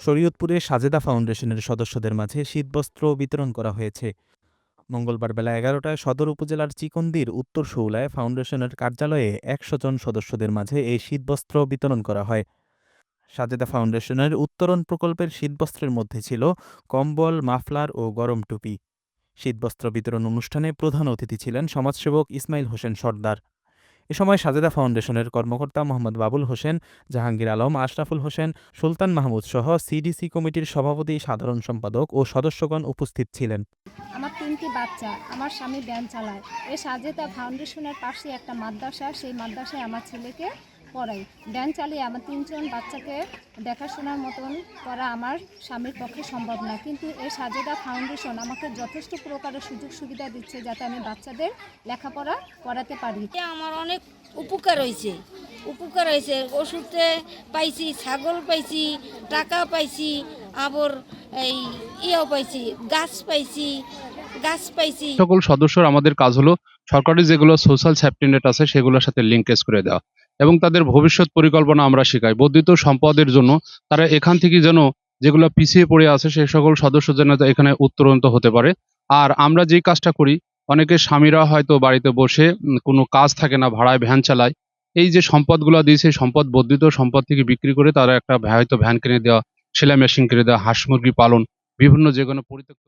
শরীয়তপুরে সাজেদা ফাউন্ডেশনের সদস্যদের মাঝে শীতবস্ত্র বিতরণ করা হয়েছে। মঙ্গলবার বেলা এগারোটায় সদর উপজেলার চিকন্দির উত্তর শৌলায় ফাউন্ডেশনের কার্যালয়ে একশো জন সদস্যদের মাঝে এই শীতবস্ত্র বিতরণ করা হয়। সাজেদা ফাউন্ডেশনের উত্তরণ প্রকল্পের শীতবস্ত্রের মধ্যে ছিল কম্বল, মাফলার ও গরম টুপি। শীতবস্ত্র বিতরণ অনুষ্ঠানে প্রধান অতিথি ছিলেন সমাজসেবক ইসমাইল হোসেন সর্দার। এ সময় সাজেদা ফাউন্ডেশনের কর্মকর্তা মোহাম্মদ বাবুল হোসেন, জাহাঙ্গীর আলম, আশরাফুল হোসেন, সুলতান মাহমুদ সহ সিডিসি কমিটির সভাপতি, সাধারণ সম্পাদক ও সদস্যগণ উপস্থিত ছিলেন। আমার তিনটি বাচ্চা, আমার স্বামী ব্যান চালায়। এই সাজেদা ফাউন্ডেশনের পাশে একটা মাদ্রাসা, সেই মাদ্রাসায় আমার ছেলেকে পড়াই। ব্যান চালিয়ে আমার তিনজন বাচ্চাকে দেখাশোনার মতন করা আমার স্বামীর পক্ষে সম্ভব না। কিন্তু এই সাজেদা ফাউন্ডেশন আমাকে যথেষ্ট প্রকারের সুযোগ সুবিধা দিচ্ছে যাতে আমি বাচ্চাদের লেখাপড়া করাতে পারি। আমার অনেক উপকার হয়েছে। উপকার হয়েছে। ওষুধে পাইছি ছাগল পাইছি টাকা পাইছি আবার এই ইয়েও পাইছি গাছ পাইছি গাছ পাইছি। সকল সদস্যর আমাদের কাজ হলো সরকারি যেগুলো সোশ্যাল সেফটি নেট আছে সেগুলোর সাথে লিঙ্কেজ করে দেওয়া। এবং তাদের ভবিষ্যৎ পরিকল্পনা আমরা শেখাই। বর্ধিত সম্পদের জন্য তারা এখান থেকে যেন যেগুলো পিছিয়ে পড়ে আছে সেই সকল সদস্য যেন এখানে উত্তরন্ত হতে পারে। আর আমরা যেই কাজটা করি, অনেকে স্বামীরা হয়তো বাড়িতে বসে কোনো কাজ থাকে না, ভাড়ায় ভ্যান চালায়। এই যে সম্পদগুলো দিয়েছে সম্পদ, বর্ধিত সম্পদ থেকে বিক্রি করে তারা একটা হয়তো ভ্যান কিনে দেওয়া, সেলাই মেশিন কিনে দেওয়া, হাঁস মুরগি পালন, বিভিন্ন যে কোনো পরিত্যক্ত